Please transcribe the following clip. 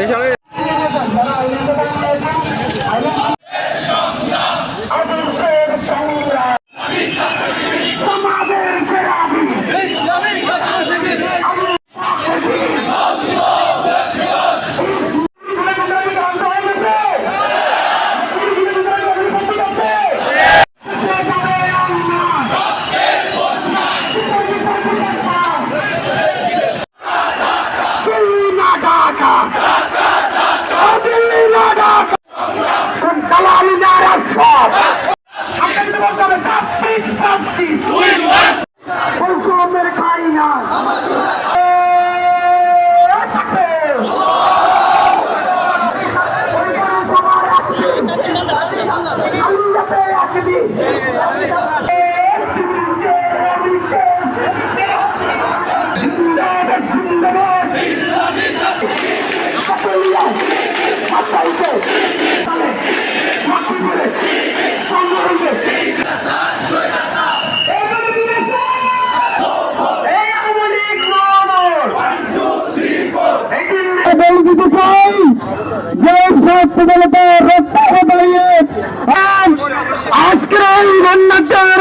给小丽 সুদের খাই না। আজকের এই বন্যার